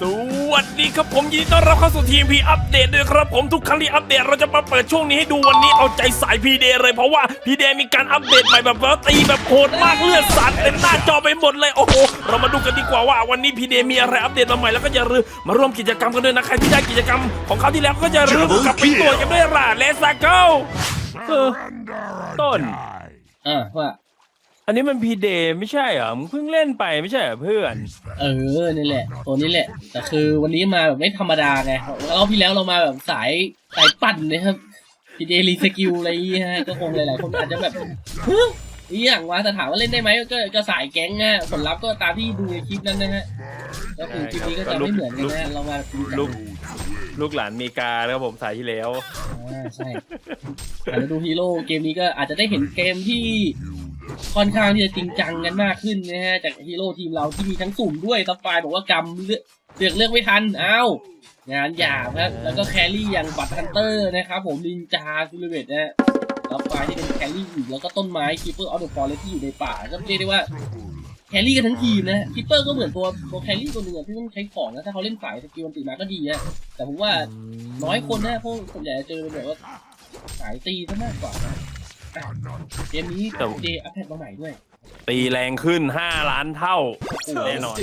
สวัสดีครับผมยินดีต้อนรับเข้าสู่ทีมพีอัปเดตด้วยครับผมทุกครั้งที่อัปเดตเราจะมาเปิดช่วงนี้ให้ดูวันนี้เอาใจสายพีเดเลยเพราะว่าพีเดมีการอัปเดตใหม่แบบว่าตีแบบโหดมากเลือดสาดเต็มหน้าจอไปหมดเลยโอ้โหเรามาดูกันดีกว่าว่าวันนี้พีเดมีอะไรอัปเดตมาใหม่แล้วก็อย่าลืมมาร่วมกิจกรรมกันด้วยนะใครที่ได้กิจกรรมของเขาที่แล้วก็อย่าลืมกลับไปตรวจกันด้วยล่ะเลสเกิลต้น เอ่าว่า อันนี้มันพีเดไม่ใช่เหรอมึงเพิ่งเล่นไปไม่ใช่เหรอเพื่อน เออนี่แหละ ตัวนี้แหละ แต่คือวันนี้มาแบบไม่ธรรมดาไงรอบที่แล้วเรามาแบบสายสายปั่นนะครับพีเดรีสกิลอะไรอย่างเงี้ยฮะก็คงหลายๆคนอาจจะแบบเฮ้ยอหย่างว่าแต่ถามว่าเล่นได้ไหมก็ก็สายแก๊งอะผลลัพธ์ก็ตามที่ดูในคลิปนั้นนะฮะก็คือคลิปนี้ก็จะไม่เหมือนกันนะเรามาดูกันลูกลูกหลานเมกานะครับผมสายที่แล้วอ่าใช่อาจจะดูฮีโร่เกมนี้ก็อาจจะได้เห็นเกมที่ ค่อนข้างที่จะจริงจังกันมากขึ้นนะฮะจากฮีโร่ทีมเราที่มีทั้งสุ่มด้วยซัฟไฟร์บอกว่ากำเลือกเลือกเลือกไม่ทันอ้าวงานหยาบครับแล้วก็แครี่อย่างบัตฮันเตอร์นะครับผมลินจาคูลเวตนะฮะซัฟไฟร์ที่เป็นแครี่อยู่แล้วก็ต้นไม้คีเปอร์ออฟเดอะฟอเรสที่อยู่ในป่าก็เรียกได้ว่าแครี่กันทั้งทีมนะฮะคีเปอร์ก็เหมือนตัวตัวแครี่ตัวหนึ่งอะที่ต้องใช้ของนะถ้าเขาเล่นสายสกิลมันติมาก็ดีอะแต่ผมว่าน้อยคนนะพวกส่วนใหญ่จะเจอเป็นแบบว่าสายตีซะมากกว่านะอะ เกมนี้แต่เดย์อัพเดตมาใหม่ด้วยตีแรงขึ้น 5 ล้านเท่าแน่นอน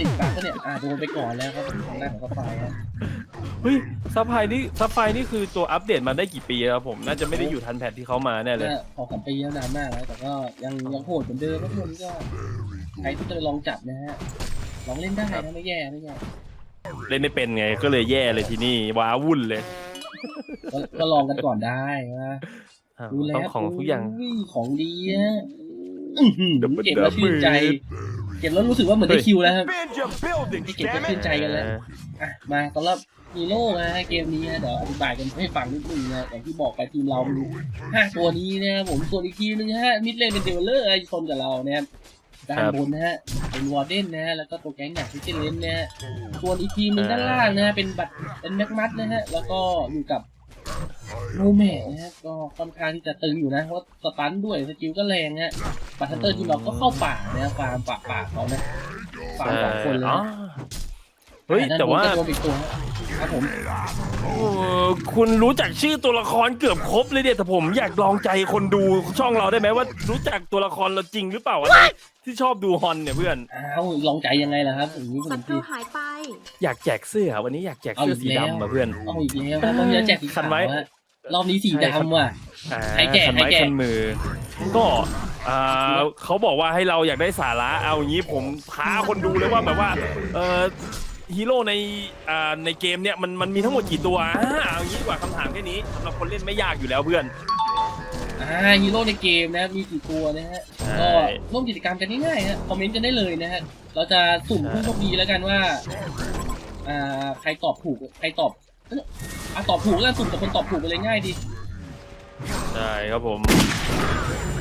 ติดตามก็เนี่ยอ่าโดนไปก่อนแล้วครับทางด้านของกาแฟครับเฮ้ยซัพพลายนี่ซัพพลายนี่คือตัวอัปเดตมาได้กี่ปีแล้วครับผมน่าจะไม่ได้อยู่ทันแพทที่เขามาแน่เลยก็พอสามปีแล้วนานมากแล้วแต่ก็ยังยังโหดเหมือนเดิมก็ทุกคนก็ใครที่จะไปลองจับนะฮะลองเล่นได้นะไม่แย่ไม่แย่เล่นไม่เป็นไงก็เลยแย่เลยที่นี่ว้าวุ่นเลย ก็ก็ลองกันก่อนได้นะ อะดูแลต้องของทุกอย่างยของดีฮะอื้อหือเดี๋ยวมันเก็บแล้วชื่นใจ เก็บแล้วรู้สึกว่าเหมือนได้คิวแล้วครับ Bend your buildings, ที่เก็บก็ damn ชื่น it! ใจกันแล้วอะมาสำหรับฮีโร่นะเกมนี้นะเดี๋ยวอธิบายกันให้ฟังนิดนึงนะอย่างที่บอกไปทีมเรามีห้าตัวนี้นะครับผมส่วนอีกทีมนึงนะฮะมิดเลนเป็นเดเวลเลอร์ชนกับเรานะครับด้านบนนะฮะเป็นวอร์เดนนะฮะแล้วก็ตัวแก๊งอย่างพิเจเลนนะฮะส่วนอีกทีมหนึงด้านล่างนะฮะเป็นบัตรเป็นแม็กมัดนะฮะแล้วก็อยู่กับ โนแมกนะฮะก็ค่อนข้างที่จะตึงอยู่นะเพราะสตันด้วยสกิลก็แรงฮะบัตรฮันเตอร์ทีมเราก็เข้าป่านะฟาร์มป่าป่าเขานะฟาร์มสองคนเลยอ๋อนะเฮ้ยแต่ว่าด้นบนก็โดนอีกตัวฮะครับผมเออคุณรู้จักชื่อตัวละครเกือบครบเลยเด็ดแต่ผมอยากลองใจคนดูช่องเราได้ไหมว่า รู้จักตัวละครเราจริงหรือเปล่าอะไรที่ชอบดูฮอนเนี่ยเพื่อนอ้าวลองใจยังไงล่ะครับอย่างนี้คุศัณตรูพี่หายไป อยากแจกเสื้อวันนี้อยากแจกเสื้อสีดำมาเพื่อนเอาอีกแล้วครับรอบนี้แจกสีคัขานวไว้ฮะรอบนี้สีดำว่ะอ่าให้แจกคันไม้ให้แจกคันมือ ก็อ่าเขาบอกว่าให้เราอยากได้สาระเอาอย่างนี้ผมท้าคนดูเลยว่าแบบว่าเออฮีโร่ในอ่าในเกมเนี่ยมันมันมีทั้งหมดกี่ตัวอ่าเอางี้ดีกว่าคำถามแค่นี้สำหรับคนเล่นไม่ยากอยู่แล้วเพื่อน อ่าฮีโร่ในเกมนะมีกี่ตัวนะฮะใช่ ก็ร่วมกิจกรรมกันง่ายๆฮะคอมเมนต์กันได้เลยนะฮะเราจะสุ่มผู้โชคดีแล้วกันว่าอ่าใครตอบถูกใครตอบเอ้ยอะตอบถูกแล้วกันสุ่มแต่คนตอบถูกไปเลยง่ายดีใช่ครับผม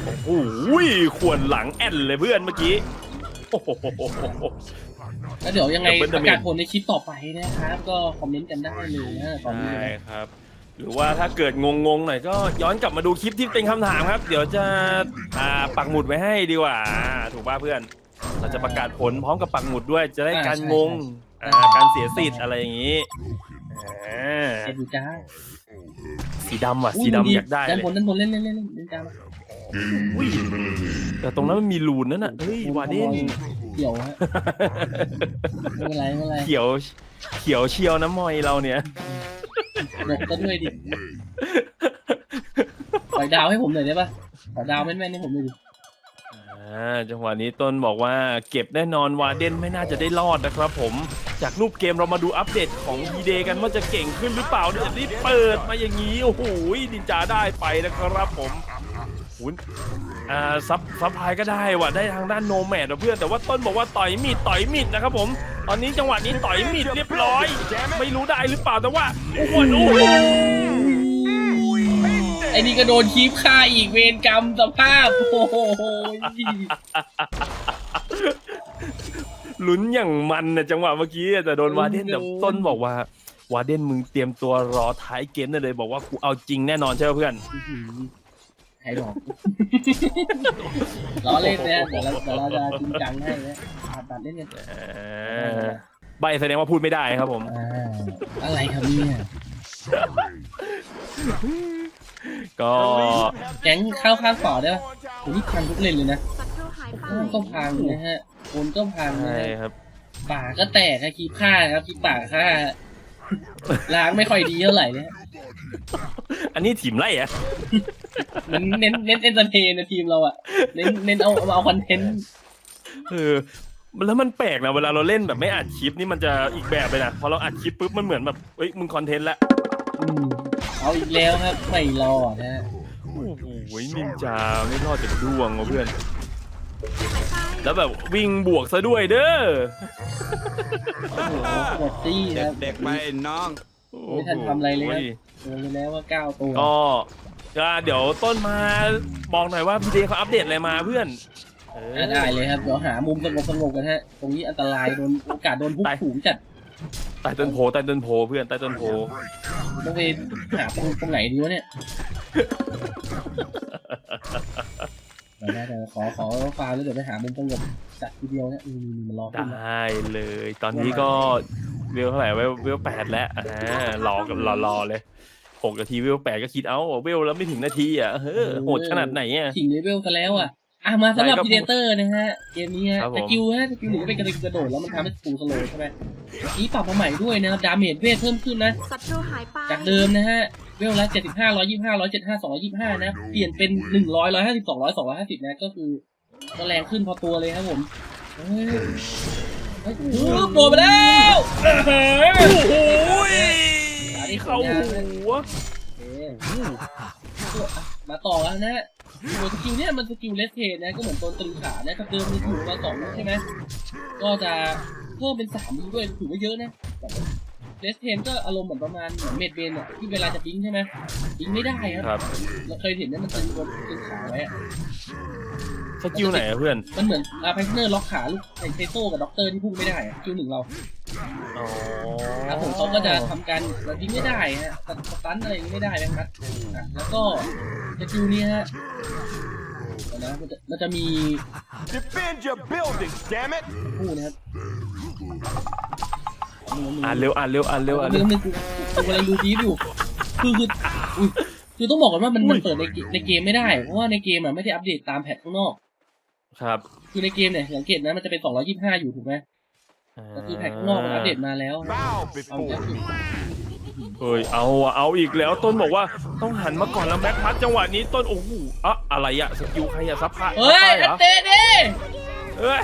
โอ้โหขวนหลังแอนเลยเพื่อนเมื่อกี้ โอ้โห แล้วเดี๋ยวยังไง Double ประ damage กาศผลในคลิปต่อไปนะครับก็คอมเมนต์กันได้เลยนะตอนนี้ใช่นะครับ หรือว่าถ้าเกิดงงๆหน่อยก็ย้อนกลับมาดูคลิปที่เป็นคำถามครับ เดี๋ยวจะอ่าปักหมุดไว้ให้ดีกว่าถูกป่ะเพื่อน เราจะประกาศผลพร้อมกับปักหมุดด้วยจะได้การงงอ่าการเสียสิทธิ์อะไรอย่างนี้อ่าเอ็ดดูจ้าสีดำว่ะอุ้สีดำอยากได้ด้านเลยบนด้านบนเล่นเล่นเล่นเล่นเล่นจ้ามาอุ้ยแต่ตรงนั้นมันมีรูนนั่นน่ะเฮ้ยวาเด่นเกี่ยวฮะไม่เป็นไรไม่เป็นไรเขียวเขียวเชียวน้ำมอยเราเนี่ย หลบก็ด้วยดิปล่อยดาวให้ผมหน่อยได้ปะขอดาวแม่นๆให้ผมหน่อยดิอ่าจังหวะนี้ต้นบอกว่าเก็บแน่นอนวาเดนไม่น่าจะได้รอดนะครับผมจากรูปเกมเรามาดูอัปเดตของดีเดกันว่าจะเก่งขึ้นหรือเปล่าเนี่ยรีบเปิดมาอย่างนี้ โอ้โหดินจาได้ไปนะครับผม หุนอ่าซับซับพลายก็ได้ว่ะได้ทางด้านโนแมดว่ะเพื่อนแต่ว่าต้นบอกว่าต่อยมีดต่อยมีดนะครับผม ตอนนี้จังหวะนี้ต่อยมีดเรียบร้อย ไม่รู้ได้หรือเปล่าแต่ว่าโอ้โหโอ้โหไอ้นี่ก็โดนคีบฆ่าอีกเวรกรรมสภาพโอ้โหลุ้นอย่างมันนะจังหวะเมื่อกี้แต่โดนวาเดนแต่ต้นบอกว่าวาเดนมึงเตรียมตัวรอท้ายเกมได้เลย บอกว่ากูเอาจริงแน่นอนใช่ไหมเพื่อน ใครบอกล้อเล่นนะเดี๋ยวเราเดี๋ยวเราจะจริงจังให้นะอะตัดเล่นกันเออใบแสดงว่าพูดไม่ได้ครับผม อ่าอะไรครับเนี่ยก็แก๊งเข้าข้างต่อได้ปะโอ้นี่พังทุกเลนเลยนะศัตรูหายไปข้างก็พังนะฮะบนก็พังนะใช่ฮะครับ ป่าก็แตกครับคีบผ้าครับคีบป่าค่าล้างไม่ค่อยดีเท่าไหร่เนี่ย อันนี้ทีมไล่อะมันเน้นเน้นเอนเตอร์เทนในทีมเราอะเน้นเน้นเอาเอาคอนเทนต์เออแล้วมันแปลกนะเวลาเราเล่นแบบไม่อัดคลิปนี่มันจะอีกแบบเลยนะพอเราอัดคลิปปุ๊บมันเหมือนแบบเอ้ยมึงคอนเทนต์ละอืมเอาอีกแล้วครับไม่รอดนะฮะโอ้โหนินจาไม่รอดจากดวงว่ะเพื่อน แล้วแบบวิ่งบวกซะด้วยเด้อโอ้โหหมดตี้ครับเด็กๆไปน้องไม่ทันทำอะไรเลยค รับโดนไปแล้วว่าเก้าตัว ก็ก็เดี๋ยวต้นมาบอกหน่อยว่าพี่เดย์เขาอัปเดตอะไรมาเพื่อน เอออะได้เลยครับ เดี๋ยวหามุมสงบสงบกันฮะ ตรงนี้อันตรายโดนโอกาสโดนพุ่งไปถูงจัดใต้ต้นโพใต้ต้นโพเพื่อนใต้ต้นโพต้องไปหาตรงตรงไหนดีวะเนี่ย เดี๋ยวนะเดี๋ยวขอขอฟาร์มแล้วเดี๋ยวไปหามุมสงบจัดทีเดียวนะอืมมันรอขึ้นไดนะ้เลย ตอนนี้ก็เวลเท่าไหร่เวลเวลแปดแล้วอ่ารอกับรอรอเลยหกนาทีเวลแปดก็คิดเอาเวลแล้วไม่ถึงนาทีอะเฮ้อโหดขนาดไหนอะขิงเลเวลกันแล้วอะ อะมาสำหรับได้ครับพีเดเตอร์นะฮะ เกมนี้ฮะครับผม สกิลฮะสกิลหนึ่งก็เป็นกระกระโดดแล้วมันทำให้ฟูลสโลว์ใช่ไหมนี้ปรับมาใหม่ด้วยนะครับ ดาเมจเวทเพิ่มขึ้นนะ ศัตรูหายไปจากเดิมนะฮะ เวลละเจ็ดสิบห้าร้อยยี่ห้าร้อยเจ็ดห้าสองร้อยยี่ห้านะ เปลี่ยนเป็นหนึ่งร้อยร้อยห้าสิบสองร้อยสองร้อยห้าสิบนะ ก็คือก็แรงขึ้นพอตัวเลยครับผมเฮ้ยเฮ้ยปึ๊บโดนไปแล้วเฮ้ย โอ้โหยอันนี้เข้าผลงานหัวโอเค มาต่อแล้วนะฮะตัวสกิลเนี่ยมันสกิลเลสเทนนะ ก็เหมือนตัวตึงขานะถ้าเดิมมีอยู่มาสองใช่ไหมก็จะเพิ่มเป็นสามดีด้วยถือว่าเยอะนะเลสเทนก็อารมณ์เหมือนประมาณเหมือนเมดเบนอะที่เวลาจะบิงใช่ไหมบิงไม่ได้ครับครับ เราเคยเห็นเนี่ยมันตึงตัวตึงขาไว้อะสกิลไหนอะเพื่อน มันเหมือนอาร์ไพเนอร์ล็อกขาลูกไอเทโต้กับด็อกเตอร์ที่พุ่งไม่ได้อะคิวหนึ่งเราอ๋อ ครับผมเขาก็จะทำการเราบิงไม่ได้ฮะสตันอะไรอย่างงี้ไม่ได้นะครับอะแล้วก็สกิลนี้ฮะเดี๋ยวนะมันจะมันจะมี defend your building damn it คู่นะครับอ่านเร็วอ่านเร็วอ่านเร็วอ่านเรื่เร็อวงนึงกูกูกำลังดูดีฟอยู่คือคืออุ๊ยคือต้องบอกก่อนว่ามันอุ้มันยเปิดในเกในเกมไม่ได้เพราะว่าในเกมอะไม่ได้อัปเดตตามแพทข้างนอก ครับ คือในเกมเนี่ยสังเกตนะมันจะเป็น 225 อยู่ถูกไหม แต่คือแพทข้างนอกมันอัปเดตมาแล้ว bow เอา before จากที่เฮ้ยเอาอะเอาอีกแล้วต้นบอกว่าต้องหันมาก่อนแล้วแบ็คพัดจังหวะนี้ต้นโอ้โหอะอะไรอะสกิลใครอะซับพายเฮ้ยซับพายเหรอัอปเดตดิเอ้ย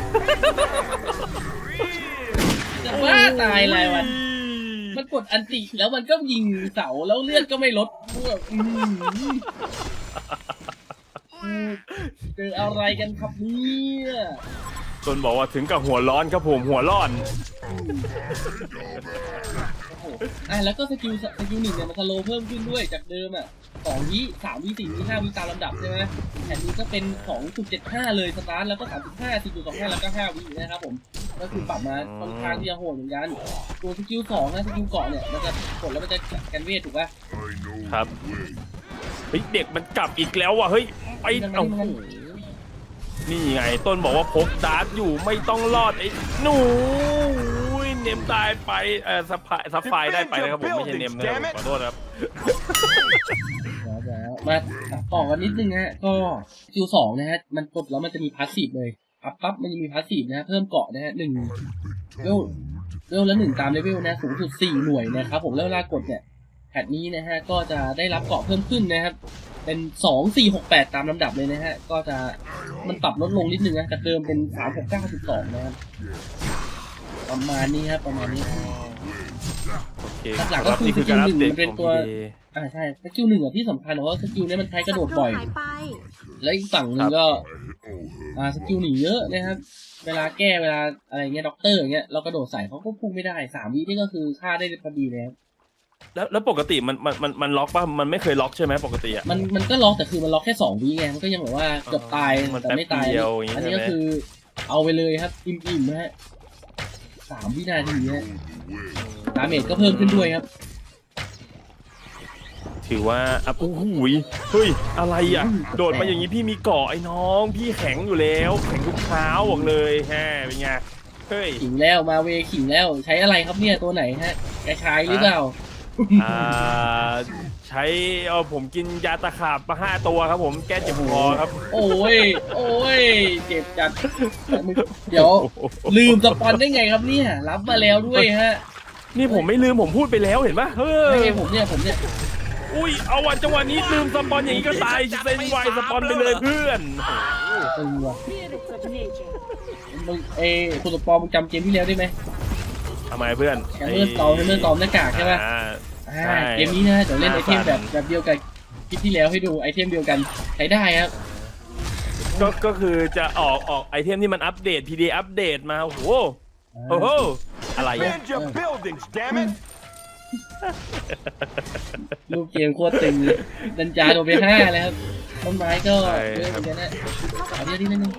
จะบ้าตายอะไรวัน มันกดอันติแล้วมันก็ยิงเสาแล้วเลือดก็ไม่ลดพวกอืมเจออะไรกันครับเนี่ยต้ นบอกว่าถึงกับหัวร้อนครับผมหัวร้อนโอ้โหอะแล้วก็สกิลสกิลหนึ่งเนี่ยมันสโลว์เพิ่มขึ้นด้วยจากเดิมอะสองวิสามวิสี่วิห้าวิตามลำดับใช่ไหมแผ่นนี้ก็เป็นสองจุดเจ็ดห้าเลยสตาร์ทแล้วก็สามจุดห้าสี่จุดสองห้าแล้วก็ห้าวินะครับผมก็คือปรับมาค่อนข้างที่จะโหดเหมือนกันตัวสกิลสองนะสกิลเกาะเนี่ยมันจะกดแล้วมันจะกันเวทถูกป่ะครับเฮ้ยเด็กมันกลับอีกแล้วว่ะเฮ้ยไปมันเอามั นนี่ไงต้นบอกว่าพกดาร์ทอยู่ไม่ต้องรอดไอ้หนูอุ้ยเนมตายไปเออซับพายซับไฟได้ไปนะครับผมไม่ใช่เนมนะครับผมขอโทษครับแล้วแล้วมาต่อกันนิดนึงฮะก็สกิลสองนะฮะมันกดแล้วมันจะมีพาสซีฟเลยปั๊บปั๊บมันจะมีพาสซีฟนะฮะเพิ่มเกาะนะฮะหนึ่งเวลเวลละหนึ่งตามเลเวลนะสูงสุดสี่หน่วยนะครับผมแล้วเวลากดเนี่ยแพทนี้นะฮะก็จะได้รับเกาะเพิ่มขึ้นนะครับ เป็นสองสี่หกแปดตามลำดับเลยนะฮะ ก็จะมันปรับลดลงนิดนึงนะจากเดิมเป็นสามหกเก้าสิบสองนะครับประมาณนี้ครับประมาณนี้โอเคหลักๆรับก็คือนี่คือการอัปเดตสกิลหนึ่งเป็นของตัวพีเดอ่าใช่สกิลหนึ่งอะที่สำคัญเพราะว่าสกิลเนี้ยมันใช้กระโดดบ่อยศัตหายไปแล้วอีกฝั่งหนึ่งก็ อ่าสกิลหนีเยอะนะครับ เวลาแก้เวลาอะไรเงี้ยด็อกเตอร์อย่างเงี้ยเรากระโดดใส่เขาก็พุ่งไม่ได้สามวินี่ก็คือฆ่าได้พอดีเลยครับ แล้วแล้วปกติมันมันมันมันล็อกป่ะมันไม่เคยล็อกใช่ไหมปกติอะ มันมันก็ล็อกแต่คือมันล็อกแค่สองวิไงมันก็ยังแบบว่าเกือบตายมันแต่ไม่ตายแป๊บเดียวอย่างงี้อันนี้ใช่ไหมก็คือเอาไปเลยครับอิ่มๆนะฮะสามวินาทีฮะดาเมจก็เพิ่มขึ้นด้วยครับถือว่าอะโอ้โหยเฮ้ย อะไรอะ โดดมาอย่างนี้พี่มีเกาะไอ้น้อง พี่แข็งอยู่แล้ว แข็งทุกเท้าบอกเลยแฮเป็นไง เฮ้ย ขิงแล้วมาเวขิงแล้วใช้อะไรครับเนี่ยตัวไหนฮะกระชายหรือเปล่า อ่าใช้เอาผมกินยาตะขาบมาห้าตัวครับ ผมแก้เจ็บคอครับโอ้ย โอ้ย เจ็บจัด เดี๋ยว ลืมสปอนได้ไงครับเนี่ย รับมาแล้วด้วยฮะนี่ผมไม่ลืมผมพูดไปแล้วเห็นปะเฮ้ไม่ยใช่ผมเนี่ย ผมเนี่ย อุ้ยเอาวันจังหวะนี้ลืมสปอนอย่างนี้ก็ตายเซ็นไวสปอนไปเลยเพื่อนตึงว่ะ Spirits of nature. มึงเอ้คุณสปอมึงจำเกมที่แล้วได้ไหม ทำไมเพื่อนแฮมเมอร์ตอมแฮมเมอร์ตอมหน้ากากใช่ปะอ่า อ่าใช่เกมนี้นะเดี๋ยวเล่นไอน่าเทมฟันแบบแบบเดียวกับคลิปที่แล้วให้ดูไอเทมเดียวกันใช้ได้ครับ ก็ก็คือจะออกออกไอเทมที่มันอัปเดต PD อัปเดตมาโอ้โหโอ้โหอะไรอะ Defend your buildings, damn it! รูปเกมโคตรตึงเลยดันจาโดนไปห้าแล้วครับต้นไม้ก็เยอะเหมือนกันนะเอาเดียวที่นิดนึง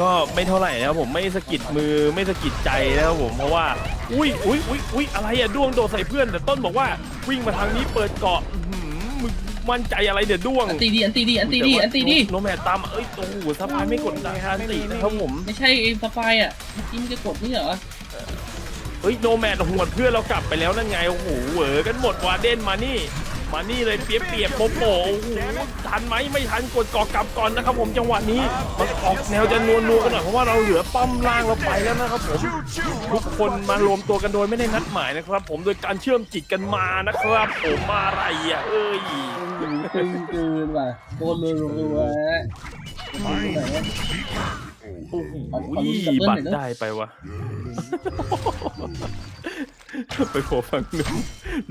ก็ไม่เท่าไหร่นะครับผมไม่สะกิดมือไม่สะกิดใจนะครับผมเพราะว่า อุ้ยอุ้ยอุ้ยอุ้ยอะไรอะด้วงโดดใส่เพื่อน แต่ต้นบอกว่าวิ่งมาทางนี้เปิดเกาะอื้อหือมึงมั่นใจอะไรเดี๋ยวด้วงอันตีดีอันตีดีอันตีดีอันตีดีโนแมตตามเอ้ยโอ้โหสะพายไม่กดดันอันตีนะครับผม ไม่ใช่ไอ้สปายอะจิ้มจะกดนี่เหรอเฮ้ยโนแมตหวดเพื่อนเรากลับไปแล้วนั่นไงโอ้โหเหวอกันหมดวาเดนมานี่ มานี่เลยเปียกเปียกโปโปโอ้โหทันไหมไม่ทันกดกาะกลับก่อนนะครับ ผมจังหวะนี้มันออกแนวจะนัวนัวๆกันหน่อยเพราะว่าเราเหลือป้อมล่างเราไปแล้วนะครับผมทุกคนมารวมตัวกันโดยไม่ได้นัดหมายนะครับ ผมโดยการเชื่อมจิตกันมานะครับผมมาอะไรอะเอ้ยตึงเกินว่ะโดนรัวๆฮะเอาไหนวะโอ้โหขอลุ้นดับเบิ้ลหน่บัอยตรได้ไปวะ ไปโผล่ฟังลุ้น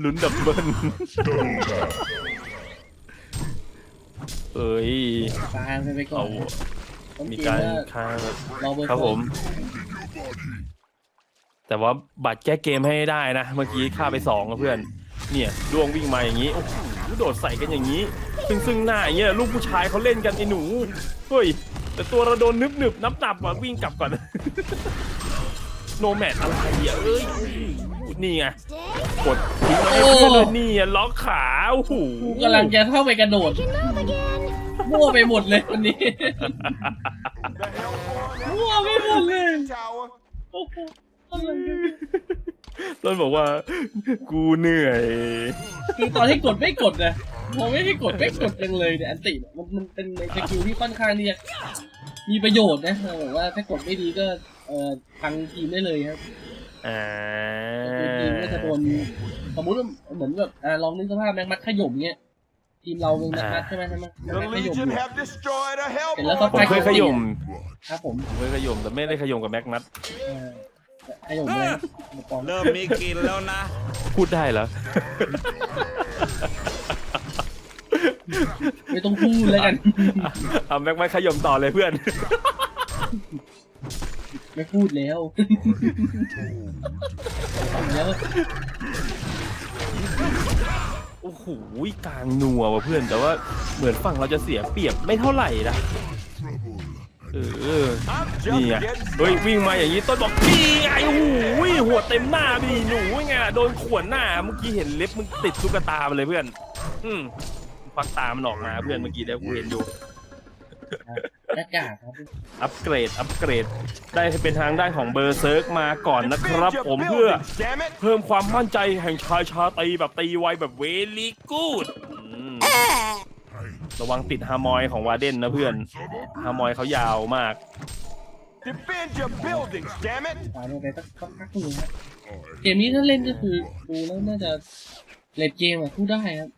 ลุ้นดับเบิ้ลเอ้ย ตามไปไปก่อเอานต้นมีเกมการว่าฆ่ารอเบอร์ครับผม แต่ว่าบัตรแก้เกมให้ได้นะ เมื่อกี้ฆ่าไปสองอะเพื่อน เนี่ยดวงวิ่งมาอย่างนี้ โอ้โหโดดใส่กันอย่างนี้ ซึ่งซึ่งหน้าอย่างเงี้ยลูกผู้ชายเขาเล่นกันไอ้หนู เฮ้ย แต่ตัวเราโดนนึบหนึบนับนับๆอะวิ่งกลับก่อน โนแมทอะไรอะเอ้ย นี่ไงกดทิ้งไว้ให้เพื่อนเลยนี่อะล็อกขาโอ้โหกูกำลังจะเข้าไปกระโดดมั่วไปหมดเลยวันนี้ The Hellborn มั่วไปหมดเลย Tower. โอ้โหอะไรเนี่ยต้นบอกว่า กูเหนื่อยคือตอนที่กดไม่กดนะพอไม่ให้กดไม่กดจังเลยเนี่ยอันติเนี่ยมันมันเป็นในสกิลที่ค่อนข้างที่จะมีประโยชน์นะเออแบบว่าถ้ากดไม่ดีก็เอ่อพังทีมได้เลยครับ อ่าคือทีมก็จะโดนสมมติว่าเหมือนแบบอ่าลองนึกสภาพแมงมัดขย่มเงี้ยทีมเราเป็นแมงมัดใช่ไหมใช่ไหมแมง The มัดขย่ม Legion อยู่ have destroyed a เห็นแล้วก็ผม Hellborn. เคยขย่มครับผมผมเคยขย่มแต่ไม่ได้ขย่มกับแม็กนัทเอ่อขย่มเลยปองเริ่มมีกินแล้วนะ พูดได้เหรอไม่ต้องพูดแล้วกันเอาแม็กมาขย่มต่อเลยเพื่อน ไม่พูดแล้วแล้วโอ้โหกลางนัวว่ะเพื่อนแต่ว่าเหมือนฝั่งเราจะเสียเปรียบไม่เท่าไหร่นะเออ I'm นี่ just ไง getting เฮ้ยวิ่งมาอย่างนี้ต้นบอกนี่ไงโอ้โหหัวเต็มหน้าพี่หนูไงโดนขวนหน้าเมื่อกี้เห็นเล็บมึงติดตุ๊กตาไปเลยเพื่อน อืมฟักตามันออกมาเพื่อนเมื่อกี้แล้วกูเห็นอยู่ หน้ากากครับอัปเกรด อัปเกรด ได้เป็นทางด้านของเบอร์เซิร์กมาก่อนนะครับ Defend ผ your มเพื่อ buildings, damn it! เพิ่มความมั่นใจแห่งชายชาตรีแบบตีไวแบบเวลีกูดระวังติดฮามอยของวาเดนนะเพื่อน ฮามอยเขายาวมาก Defend your buildings, damn it! ตายไปสักสักพักหนึงครับเกมนี้ถ้าเล่นก็คือดูแล้วน่าจะเลดเกมอะพูดได้ครับ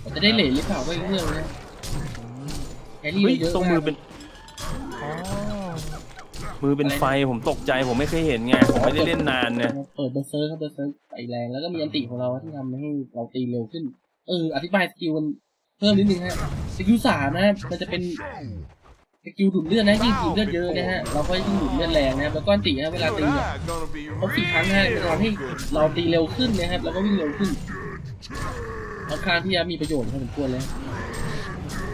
แต่จะได้เลดหรือเปล่าก็อีกเรื่องนะแครี่เฮ้ยเยอะตรงมือเป็น อ๋อมือเป็นไฟผมตกใจผมไม่เคยเห็นไงผมไม่ได้เล่นนานเนี่ยเปิดเบอร์เซอร์ครับเบอร์เซอร์ไปแรงแล้วก็มีอันติของเราที่ทำให้เราตีเร็วขึ้น เออ อธิบายสกิลมันเพิ่มนิดนึงฮะสกิลสามนะ มันจะเป็นสกิลดูดเลือดนะยิ่งดูดเลือดเยอะนะฮะเราก็ยิ่งดูดเลือดแรงนะครับแล้วก็อันตินะเวลา You ตี and เนี่ย I are gonna be ครบสี่ครั้ง really ฮะจะทำให้ good. เราตีเร็วขึ้นนะครับ แล้วก็วิ่งเร็วขึ้นค่อนข้างที่จะมีประโยชน์พอสมควรเลย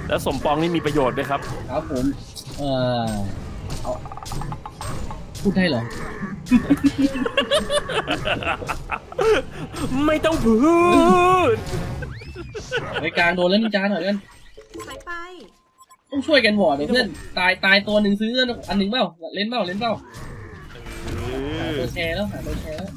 แล้วสมปองนี่มีประโยชน์ไหมครับ ครับผม เอ่อเอาพูดได้เหรอ ไม่ต้องพูดรายกลางโดนแล้วนินจาหน่อยกันหายไปต้องช่วยกันวอร์ดเดี๋ยวเพื่อนตายตายตัวหนึ่งซื้ออันหนึ่งเปล่าเล่นเปล่าเล่นเปล่าเออตัวแชร์แล้วหาตัวแชร์แล้ว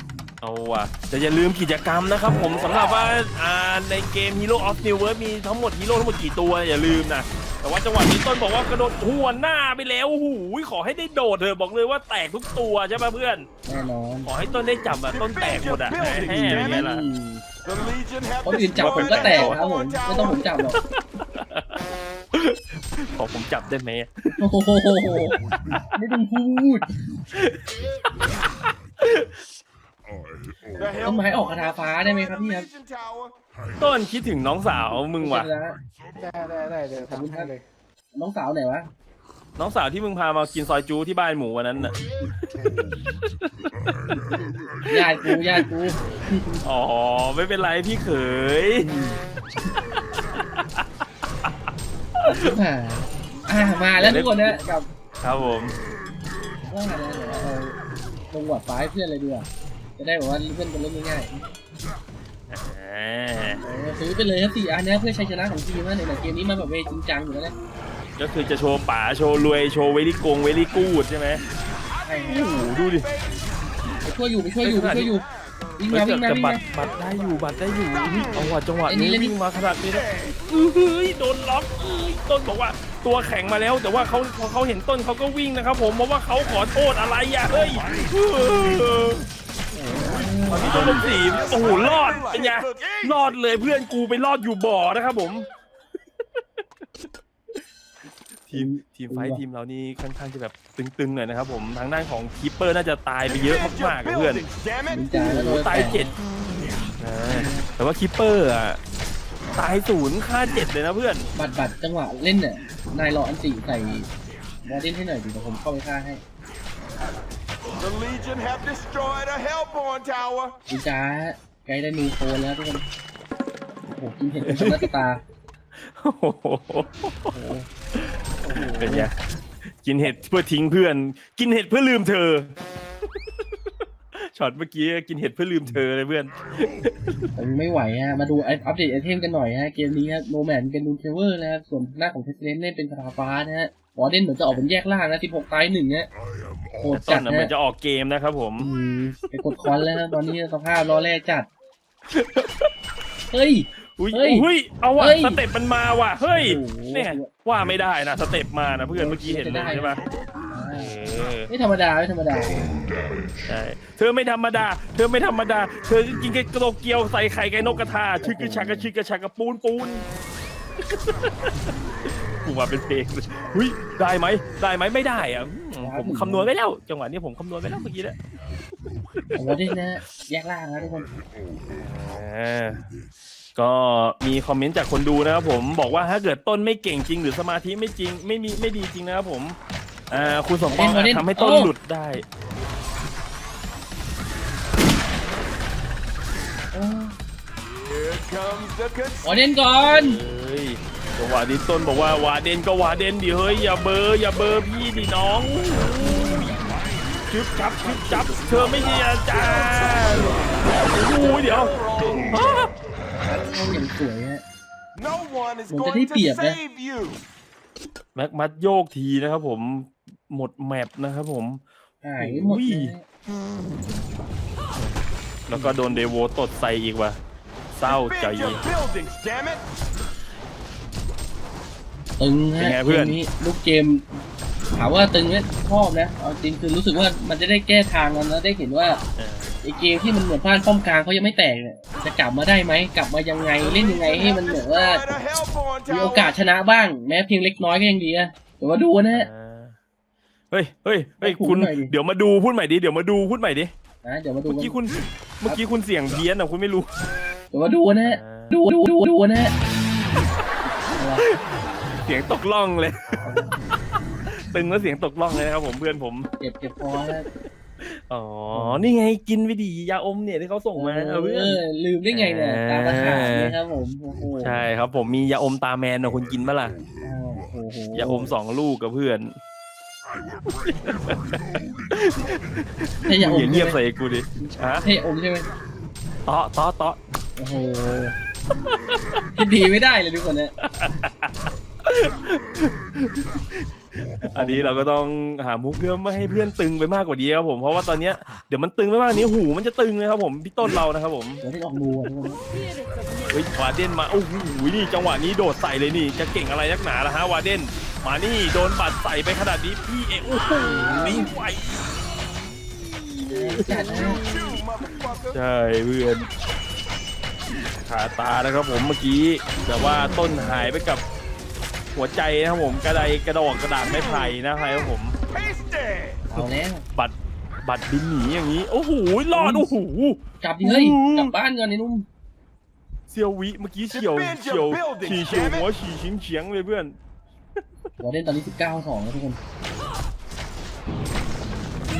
เอาว่ะแต่อย่าลืมกิจกรรมนะครับผมสำหรับว่าอ่าในเกม Hero of New World มีทั้งหมดฮีโร่ทั้งหมดกี่ตัวอย่าลืมนะ แต่ว่าจังหวะนี้ต้นบอกว่ากระโดดหัวหน้าไปแล้วโอ้โหขอให้ได้โดดเถอะบอกเลยว่าแตกทุกตัวใช่ป่ะเพื่อน แน่นอนขอให้ต้นได้จับอะต้นแตกหมดอะแหมเป็นไงล่ะอืม The Legion have คนอื่นจับผมก็แตกครับผมไม่ต้องผมจับหรอกขอผมจับได้ไหมโอ้โหไม่ต้องพูด The ต้นไม้ออกคาถาฟ้าได้ไหมครับพี่ครับ Legion Tower. ต้นคิดถึงน้องสาวมึงว่ะได้ได้ได้ได้เดี๋ยวทำให้เลย น้องสาวไหนวะ น้องสาวที่มึงพามากินซอยจูที่บ้านหมูวันนั้นน่ะญาติกูญาติกู อ๋อ ไม่เป็นไรพี่เขยชิบหายอ่ามาแล้วทุกคนนะกับ ครับผมว่านะเดี๋ยวเราลงหวัดฟ้าให้เพื่อนเลยดีกว่า จะได้แบบว่าเพื่อนกันเล่นง่ายอ่าๆเออซื้อไปเลยครับสี่อันนะเพื่อชัยชนะของทีมนะในเกมนี้มาแบบเวจริงจังอยู่แล้วนะก็คือจะโชว์ป๋าโชว์รวยโชว์เวลี่กงเวลี่กูดใช่ไหมใช่โอ้โหดูดิไปช่วยอยู่ไปช่วยอยู่ไปช่วยอยู่วิ่งเฮ้มายวิ่งมาแต่วิ่งบัมาตรบัตรได้อยู่บัตรได้อยู่อุ๊ยเอาว่ะจังหวะไอ้นี่นี้เล่นวิ่งมาขนาดนี้นะอื้อหือโดนล็อกอื้อต้นบอกว่าตัวแข็งมาแล้ว แต่ว่าเขาพอเขาเห็นต้นเขาก็วิ่งนะครับผมเพราะว่าเขาขอโทษอะไรอะเฮ้ย เออตอนนี้ต้นลมสีโอ้โหรอดเป็นไงรอดเลยเพื่อนกูไปรอดอยู่บ่อนะครับผม ทีมทีมไฟท์ทีมเรานี่ค่อนข้างจะแบบตึงๆหน่อยนะครับผมทางด้านของคีปเปอร์น่าจะตายไปเยอะ Defend มาก your ๆอะเพื่อน buildings, damn it. นินจาแล้วโดนตายเจ็ดอ่าแต่ว่าคิปเปอร์อะตายศูนย์ค่าเจ็ดเลยนะเพื่อน บัตรบัตรจังหวะเล่นเนี่ยนายรออันติใส่บอดี้ให้หน่อยดิเดี๋ยวผมเข้าไปฆ่าให้ The Legion have destroyed a Hellborn tower. นินจาไกด์ได้นูโฟนแล้วทุกคนโอ้โหกินเห็ดเป็นนัตตาโอ้โหโอ้โหโอ้โหเป็นไงกินเห็ดเพื่อทิ้งเพื่อน กินเห็ดเพื่อลืมเธอ ช็อตเมื่อกี้กินเห็ดเพื่อลืมเธอเลยเพื่อน ผมไม่ไหวฮะมาดูอัปเดตไอเทมกันหน่อยฮะเกมนี้ครับโนแมนเป็นดูเทเวอร์นะครับส่วนหน้าของเทสเลนเล่นเป็นคาราฟ้านะฮะ วอร์เดนเหมือนจะออกเป็นแยกล่างนะ16ตายหนึ่งเนี่ยโหดต้จันดน่ะนะมันจะออกเกมนะครับผมอืมไปกดคอนแล้วนะตอนนี้สภาพล้อแรกจัด เฮ้ยอุ้ยเฮ้ยอุ้ยเอาว่ะเฮ้ยสเต็ปมันมาว่ะ เฮ้ยโอ้โหเนี่ยว่าไม่ได้นะสเต็ปมานะเพื่อนเมื่อกี้เห็นเลยจะได้ใช่ปะเออไม่ธรรมดาไม่ธรรมดาใช่เธอไม่ธรรมดา เธอไม่ธรรมดา เธอกินแค่กระโดกเกียวใส่ไข่ไก่นกกระทาชึกกระชักกระชึกกระชักกระปูนปูน กูมาเป็นเพลงเลยหุยได้ไหมได้ไหมไม่ได้อะอืมผมคำนวณไว้แล้ว จังหวะนี้ผมคำนวณไว้แล้วเมื่อกี้แล้ววอร์เดนนะแยกล่างนะทุกคนอ่าก็มีคอมเมนต์จากคนดูนะครับผมบอกว่าถ้าเกิดต้นไม่เก่งจริง หรือสมาธิไม่จริงไม่มีไม่ดีจริงนะครับผมอ่าคุณสมปองอาจทำให้ต้นหลุดได้ วอร์เดนก่อนเฮ้ยจังหวะนี้ต้นบอกว่าวาเดนก็วาเดนดิเฮ้ยอย่าเบอร์อย่าเบอร์พี่ดิน้องชึบจับชึบจับเธอไม่ใช่อาจารย์โอ้ยเดี๋ยวอ้าเข้าอย่างสวยฮะ No one is ผมจะ going ได้ to เปรียบนะ save you. แม็กมัดโยกทีนะครับผมหมดแมปนะครับผมหายหมดเลยแล้วก็โดนเดโวตดใส่อีกว่ะ เศร้าใจ Defend your buildings, damn it. ตึงฮะเป็นไงเพื่อน กมนี้ลูกเกมถามว่าตึงไหมชอบนะเอาจริงคือรู้สึกว่ามันจะได้แก้ทางมันแล้วได้เห็นว่าเออไอเกมที่มันเหมือนพลาดป้อมกลางเขายังไม่แตกเนี่ยจะกลับมาได้ไหมกลับมายังไงเล่นยังไงให้มันเหมือนว่า Destroyed a Hellborn มีโอกาส tower. ชนะบ้าง แม้เพียงเล็กน้อยก็ยังดีนะเดี๋ยวมาดูนะฮะอ่าเฮ้ยเฮ้ยเฮ้ยให้คุณคุณหน่อยดิ เดี๋ยวมาดูพูดใหม่ดิเดี๋ยวมาดูพูดใหม่ดินะเดี๋ยวมาดูเมื่อกันกี้คุณ เมื่อกี้คุณเสียงเพี้ยนอะคุณไม่รู้เดี๋ยว มาดูนะฮะอ่าดูดูดูดูนะฮะอะไรเสียงตกล่องเลย ตึงแล้วเสียงตกล่องเลยนะครับผมเพื่อนผม เก็บเก็บพอนะอ๋อ นี่ไงกินไปดียาอมเนี่ยที่เขาส่งมาเอาเพื่อนเออลืมได้ไงเนี่ยอ่าตามราคานะครับผมโอ้โหใช่ครับผมมียาอมตาแมนนะคุณกินปะล่ะโอ้โหยาอมสองลูกกับเพื่อนให้ยาออมย่าใช่เงียบไหมใส่กูดิฮะให้ยาอมใช่ไหมเตาะเตาะเตาะ โอ้โหคิดดีไม่ได้เลยทุกคนเนี่ยอันนี้เราก็ต้องหามุกเพื่อไม่ให้เพื่อนตึงไปมากกว่านี้ครับผมเพราะว่าตอนเนี้ยเดี๋ยวมันตึงไปมากกว่านี้หูมันจะตึงเลยครับผมพี่ต้นเรานะครับผมเดี๋ยวที่ออกดูอะทุกคนเฮ้ยวาเดนมาโอ้โหนี่จังหวะนี้โดดใส่เลยนี่จะเก่งอะไรนักหนาล่ะฮะวาเดนมานี่โดนบัตรใส่ไปขนาดนี้พี่เองโอ้โหไม่ไหวจัดนะ You motherfucker. ใช่เพื่อน ขาตานะครับผมเมื่อกี้ แต่ว่าต้นหายไปกับหัวใจนะครับผมกระไดกระดอกกระดาษไม้ไผ่นะครับผม Taste it. เอาแล้วบัตรบัตรบินหนีอย่างนี้ โอ้โหรอดโอ้โห กลับดิเฮ้ยโอ้โหกลับบ้านก่อนไอ้นุ่มเซียววิเมื่อกี้เฉียวเฉียวฉี่เฉียวหัวฉี่ชิงเฉียงเลยเพื่อนวอร์เดนตอนนี้ 19 2แล้วทุกคน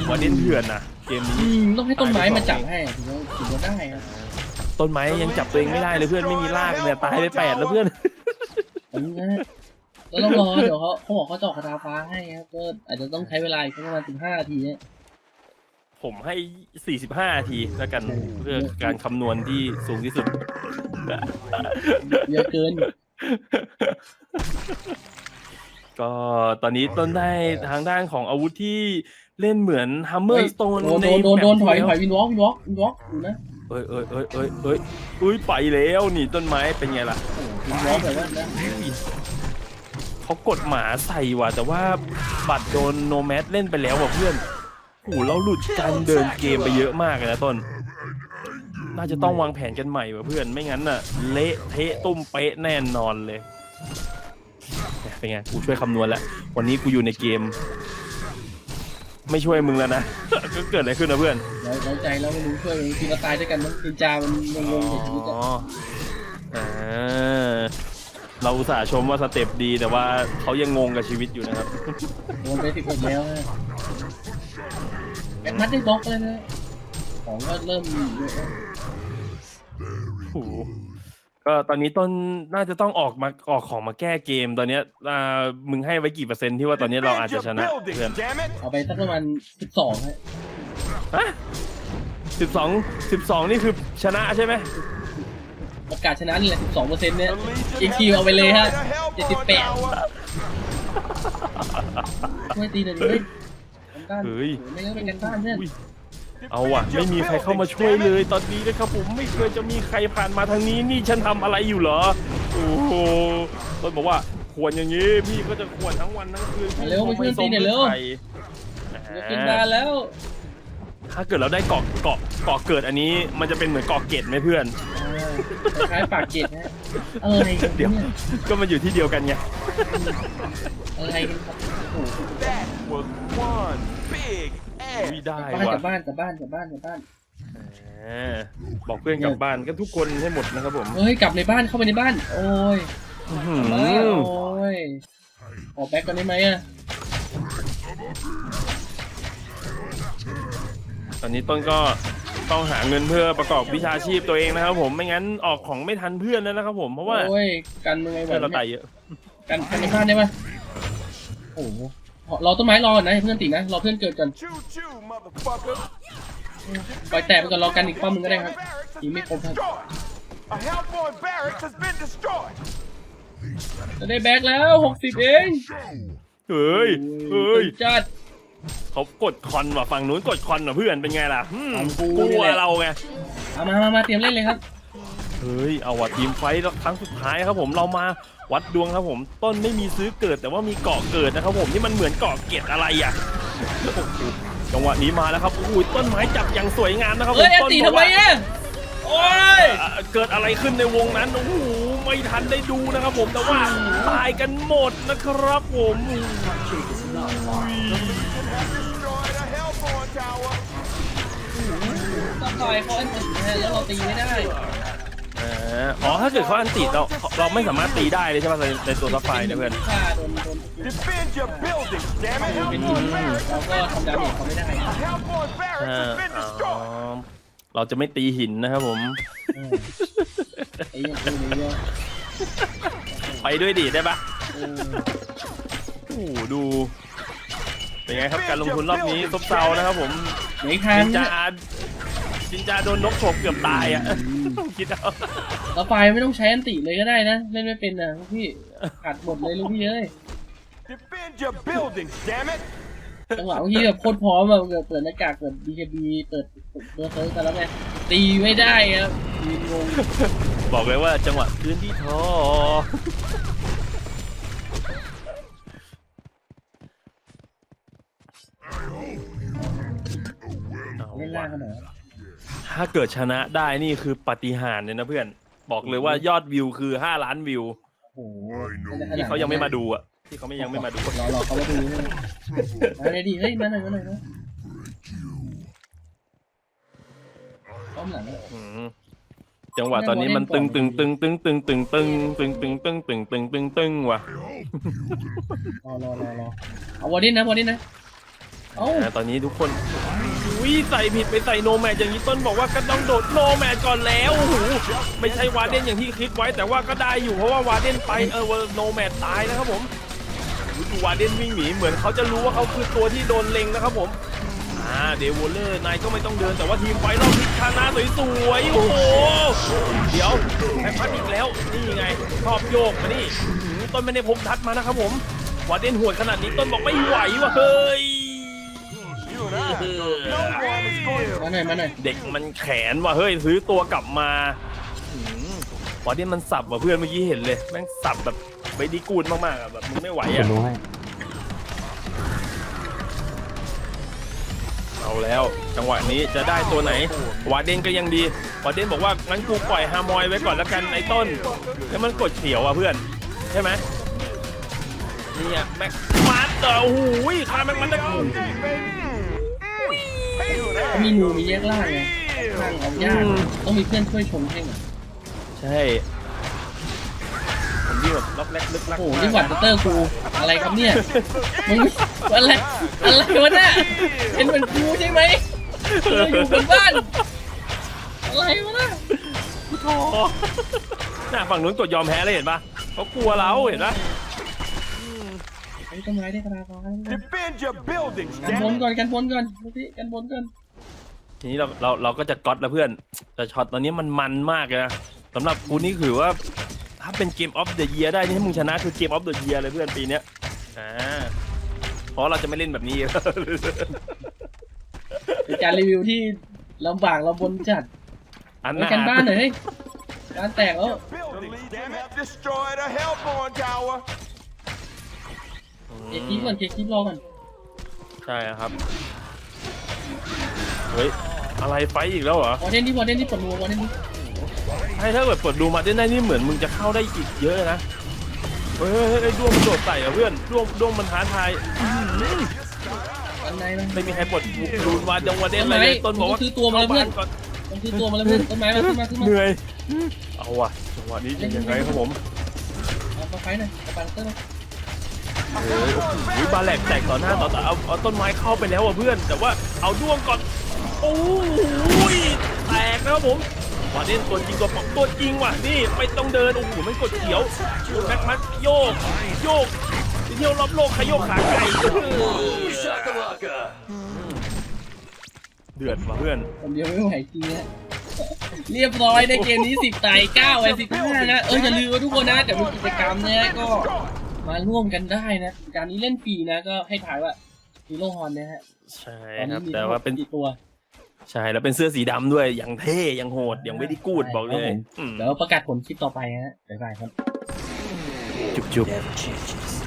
วันนี้เถื่อนนะเกมอืนี้มต้องให้ต้นไม้มาจับให้ถึงจะถึงจะได้ครับ ต้นไม้ยังจับตัวเองไม่ได้เลยเพื่อนไม่มีรากเนี่ยตายไปแปดแล้วเพื่อนผมนะแล้วต้องรอเดี๋ยวเขาเขาบอกเขาจะออกคาถาฟ้าให้ครับก็อาจจะต้องใช้เวลาอีกประมาณ15นาทีเนี่ยผมให้45นาทีแล้วกันเพื่อการคำนวณที่สูงที่สุดเยอะเกิน ก็ตอนนี้ต้นได้ทางด้านของอาวุธที่เล่นเหมือนฮัมเมอร์สโตนโดนในโดนโดนโดนถอยแมปถอยวินวอล์กวินวอล์กวินวอล์กดูนะ เอ้ยเอ้ยเอ้ยเอ้ยเอ้ยเอ้ยไปแล้วนี่ต้นไม้เป็นไงล่ะโอ้วินวอล์กแบบว่าเขากดหมาใส่ว่ะแต่ว่าบัตรโดนโนแมสเล่นไปแล้วว่ะเพื่อนโอ้เราหลุดการเดินเกมไปเยอะมากเลยนะต้น น่าจะต้องวางแผนกันใหม่ว่ะเพื่อนไม่งั้นน่ะ เละเทะตุ้มเป๊ะแน่นอนเลยเป็นไงกูช่วยคำนวณแล้ววันนี้กูอยู่ในเกม ไม่ช่วยมึงแล้วนะก็เกิดอะไรขึ้นนะเพื่อนไว้ไว้ใจแล้วไม่รู้ช่วยทีเราตายด้วยกันมั้งนินจามันงงๆในชีวิตอะอ๋ออ่าเราอุตส่าห์ชมว่าสเต็ปดีแต่ว่าเขายังงงกับชีวิตอยู่นะครับ โดนไปสิบเอ็ดแล้วนะแบทมัดได้บล็อกเลยนะของก็เริ่มเยอะแล้ว โอ้โห ก็ตอนนี้ต้นน่าจะต้องออกมาออกของมาแก้เกมตอนเนี้ยอ่ามึงให้ไว้กี่เปอร์เซ็นต์ที่ว่าตอนนี้เราอาจจะชนะ building, เพื่อน damn it. เอาไปสักประมาณสิบสองฮะสิบสองสิบสองนี่คือชนะใช่ไหมโอกาสชนะนี่แหละสิบสองเปอร์เซ็นต์เนี่ย The Legion อีก have ทีเอาไปเลยฮะ destroyed a Hellborn เจ็ดสิบแปด tower. ช่วยตีหน่อยดิกันด้านเฮ้ยไม่งั้นเป็นกันด้านเนี่ยอุ้ย เอาว่ะไม่มีใครเข้ามาช่วยเลยตอนนี้นะครับผมไม่เคยจะมีใครผ่านมาทางนี้นี่ฉันทำอะไรอยู่เหรอโอ้โหต้นบอกว่าควรอย่างนี้พี่ก็จะควรทั้งวันทั้งคืนพี่เร็วไปช่วยคงตีหน่อยเร็วใครจะกินนานแล้ว ถ้าเกิดเราได้เกาะเกาะเกาะเกิดอันนี้ มันจะเป็นเหมือนเกาะเกตไหมเพื่อนอ่าคล้ายๆปากเกร็ดนะอะไรกันเดี๋ยวเนี่ยก็มันอยู่ที่เดียวกันไง อะไรกันครับโอ้โห That was one big วิ ass. ได้บ้านกว่ะลับบ้านกลับบ้านกลับบ้านกลับบ้านอ่าบอกเพื่อนกลับบ้านกันทุกคนให้หมดนะครับผมเฮ้ยกลับในบ้านเข้าไปในบ้าน โอ้ยอื้อหืมาอโอ้ยออกแบ็กก่อนได้ไหมอะตอนนี้ต้นก็ต้องหาเงินเพื่อประกอบวิชาชีพตัวเองนะครับผมไม่งั้นออกของไม่ทันเพื่อนแล้วนะครับผมเพราะว่าโอ้ยกันยังไงแบเพื่อบนเราตายนี้เยอะกันกันในบ้านได้ไหมโอ้โห รอต้นไม้รอก่อนนะให้เพื่อนตินะรอเพื่อนเกิดก่อน Choo choo, motherfucker. ปล่อยแตกไปก่อนรอกันอีกป้อมหนึงก็ได้ครับ Barracks has ยิงไม่ been ครบครับ destroyed. A Hellborn barracks has been destroyed. จะได้แบ็กแล้วหกสิบเองเฮ้ยเฮ้ยจัดเขากดคอนว่ะฝั่งนู้นกดคอนว่ะเพื่อนเป็นไงล่ะอืมฝั่งกูกลันี่วแหละเราไงเอามามามาเตรียมเล่นเลยครับเฮ้ยเอาว่ะทีมไฟท์ครั้งสุดท้ายครับผมเรามา วัดดวงครับผม ต้นไม่มีซื้อเกิดแต่ว่ามีเกาะเกิดนะครับผมนี่มันเหมือนเกาะเกตอะไรอะโอ้โหจังหวะนี้มาแล้วครับอุ้ยต้นไม้จับอย่างสวยงามนะครับผเอ้ยมแอนต้นตีบทำอกไมว่าอะโอ้ยเอ่อเกิดอะไรขึ้นในวงนั้นโอ้โหไม่ทันได้ดูนะครับผมแต่ว่าตายกันหมดนะครับผม Destroyed a Hellborn tower. ต้องต่อยเขาแอนตีนะฮะแล้วเราตีไม่ได้อ่าอ๋อถ้าเกิดเขาอันติเราเราไม่สามารถตีได้เลยใช่ไหมในในตัวซัฟไฟร์นะเพื่อน ฆ่าโดนโดน Defend your building, damn it. เป็น Hellborn ทีม barracks เราก็ทำดาเมจเขาไม่ได้ A Hellborn barracks อ่า has been อ๋อ destroyed. เราจะไม่ตีหินนะครับผมเออไอ้ยังกูเนี่ยไปด้วยดิได้ปะเออโอ้โหดู เป็นไงครับการลงทุนรอบนี้ซบเซานะครับผมเดี๋ยวอีกครั้จิงนจาจินจาโดนนกฉกเกือบตายอะ คิดเอาเราไฟไม่ต้องใช้อันติเลยก็ได้นะ เล่นไม่เป็นนะลูกพี่ขาดหมดเลยลูกพี่เอ้ย Defend your buildings, damn it! จังหวะเมื่อกี้แบบโคตรพร้อมอะเกิดเปิดหน้ากากเปิด BKB เปิดเบอร์เซิร์ฟกันแล้วไงตีไม่ได้ครับยืนงงบอกเลยว่าจังหวะพื้นที่ท้อเอาเล่นล่างว่ะกันหน่อย ถ้าเกิดชนะได้นี่คือปาฏิหาริย์เลยนะเพื่อน บอกเลยว่ายอดวิวคือ5ล้านวิว โอ้โหที่เขายังไม่มาดูอะ ที่เขาไม่ยังไม่มาดูรอรอเขามาดูนี่มาเลยดิเฮ้ยมาหน่อยมาหน่อยนะป้อมหลังอะอืมจังหวะตอนนี้มันตึงตึงตึงตึงตึงตึงตึงตึงตึงตึงตึงตึงตึงตึงว่ะรอรอรอรอเอาวอร์ดินนะวอร์ดินนะเอ้าอ่าตอนนี้ทุกคน วิใส่ผิดไปใส่โนแมดอย่างนี้ต้นบอกว่าก็ต้องโดดโนแมดก่อนแล้วโอ้โหไม่ใช่วาเดนอย่างที่คิดไว้แต่ว่าก็ได้อยู่เพราะว่าวาเดนไปเออโนแมดตายนะครับผมดูวาเดนวิ่งหนีเหมือนเขาจะรู้ว่าเขาคือตัวที่โดนเล็งนะครับผมอ่าเดวอลเลอร์นายก็ไม่ต้องเดินแต่ว่าทีมไฟนอลพิชานาสวยๆโอ้โหเดี๋ยวแพ้พัดอีกแล้วนี่ไงชอบโยกมานี่อื้อหือต้นไม่ได้พกทัดมานะครับผมวาเดนหวดขนาดนี้ต้นบอกไม่ไหวว่ะเฮ้ย มาหน่อยมาหน่อยเด็กมันแขนว่ะเฮ้ยซื้อตัวกลับมาหืมวอร์เดนมันสับว่ะเพื่อนเมื่อกี้เห็นเลยแม่งสับแบบไม่ดีกูดมากๆอะแบบมึงไม่ไหวจะอะรู้ให้เอาแล้ว จังหวะนี้จะได้ตัวไหน วาร์เดนก็ยังดี วาร์เดนบอกว่างั้นกูปล่อยฮามอยไว้ก่อนแล้วกันไอ้ต้น แล้วมันกดเขียวอะเพื่อน ใช่ไหมนี่อะแม็กมาสเตอร์โอ้โหคาแม็กมันได้ เขามีงูมีแยกล่างไงล่างเอายากต้องมีเพื่อนช่วยชนให้หน่อยใช่ ผมที่แบบล็อกแรกลึกลักโอ้โหนี่หวัดเตอร์กูอะไรครับเนี่ยมึงอะไรอะไรวะเนี่ยเป็นเหมือนกูใช่ไหมเราอยู่บนบ้านอะไรวะเนี่ยท้อน่ะฝั่งนู้นกดยอมแพ้เลยเห็นปะเขากลัวเราเห็นปะ ไอ้ต้นไม้ได้กระดาษฟ้า Defend your buildings, กันบ damn น it! ก่อนกันบนก่อนดูสิกันบนก่อนทีนี้เราเราเราก็จะก๊อตแล้วเพื่อน แต่ช็อตตอนนี้มันมันมากเลยนะสำหรับกูนี่คือว่า ถ้าเป็นเกมออฟเดอะเยียได้นี่ถ้ามึงชนะคือเกมออฟเดอะเยียเลยเพื่อนปีเนี้ยอ่าเพราะเราจะไม่เล่นแบบนี้ เป็นการรีวิวที่ลำบากลำบนจัดอันไปน่ะกันบ้านหน่อยเฮ้ยบ้านแตกแล้ว Buildings, damn it! Have destroyed a Hellborn tower. เช็คคลิปก่อนเช็คคลิปรอก่อนใช่ครับ เฮ้ย อะไรไฟอีกแล้วเหรอ วอร์เดนที่วอร์เดนที่ปลดมือวอร์เดนที่ไอ้ถ้าเกิดเปิดดูมาได้ได้นี่เหมือนมึงจะเข้าได้อีกเยอะนะเฮ้ยเฮ้ยเฮ้ยด้วงมันโดดใส่อะเพื่อนด้วงด้วงมันท้าทายอื้อหืออันไหนมัน ไม่มีใครปลดรูนวาดงวาเดนอะไรเลยต้ต้นนไม้บอกว่ามันคือตัวมันเลยเพื่อน ข้าบ้าก่มันคือตัวมันแล้วเพื่อนต้นไม้มาขึ้นมาขึ้นมาเหนื่อย เอาว่ะจังหวะนี้จะยังไงครับผม เอาไปไฟหน่อยเอาไปเตอร์มา เฮ้ยโอ้โหบาแหลกแตกต่อหน้าต่อตาเอาเอาต้นไม้เข้าไปแล้วอะเพื่อน แต่ว่าเอาด้วงก่อน โอ้ยแตกนะครับผมวาเดนตัวจริงตัวปลอมตัวจริงว่ะนี่ไม่ต้องเดินโอ้โหมันกดเขียวแม็กมัดโยกโยกเที่ยวรอบโลกขยโยกขาไก่เดือดว่ะเพื่อนผมเดียวไม่ไหวจริงนะเรียบร้อยในเกมนี้สิบตายเก้าไอ้สิบห้านะเอออย่าลืมว่าทุกคนนะเดี๋ยวมีกิจกรรมนะก็ มาร่วมกันได้นะ การนี้เล่นฟรีนะก็ให้ถ่ายว่าฮีโร่ฮอนนะฮะใช่ตอนคนี้รับมีแต่ทั้งหมว่าดเป็นกี่ตัว ใช่แล้วเป็นเสื้อสีดำด้วยอย่างเท่อย่างโหดอย่างไม่ได้กูดบอกเลยอืมเดี๋ยวประกาศผลคลิปต่อไปฮะบ๊ายบายครับ จุบจุบ